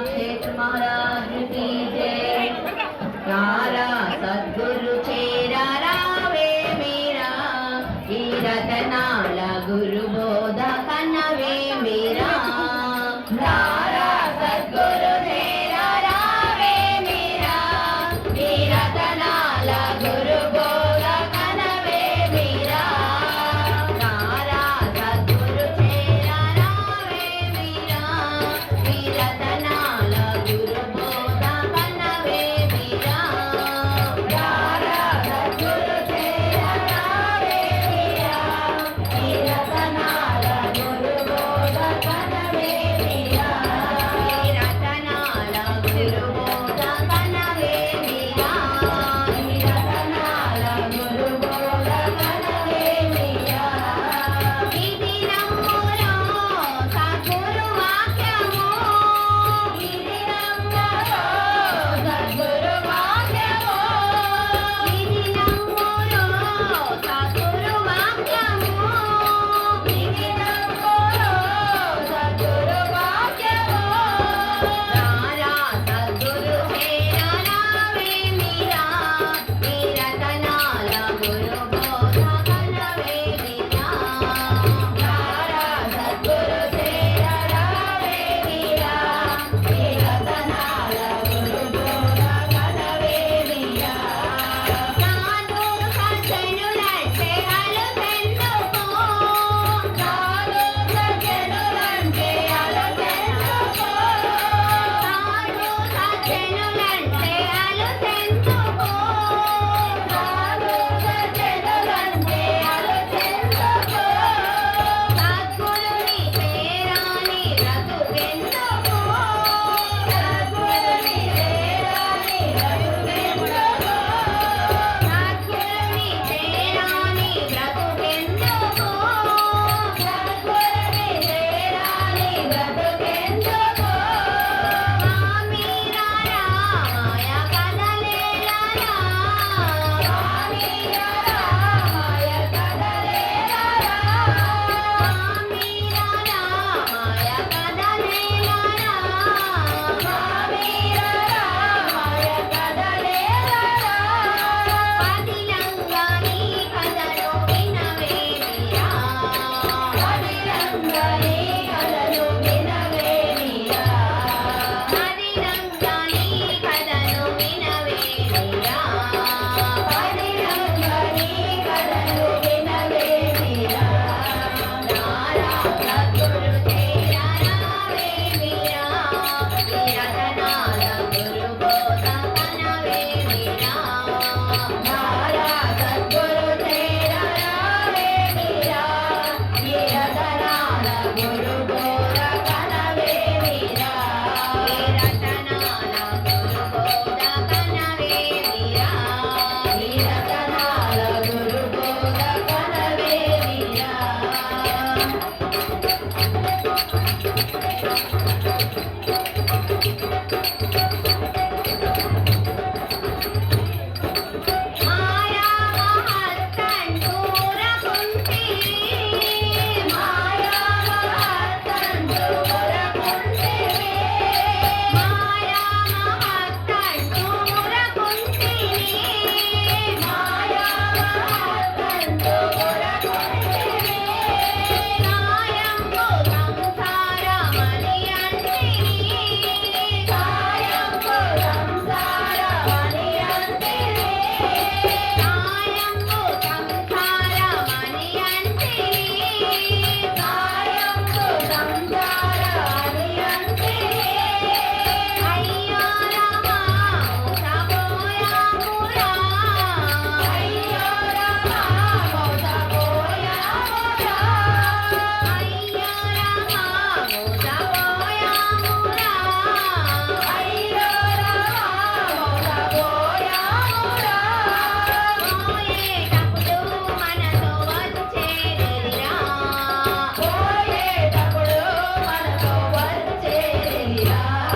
नाथेश महाराज की जय रारा सद्गुरु चेरा रावे मेरा ई रतनाला गुरु बोधा कनवे मेरा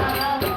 Thank you.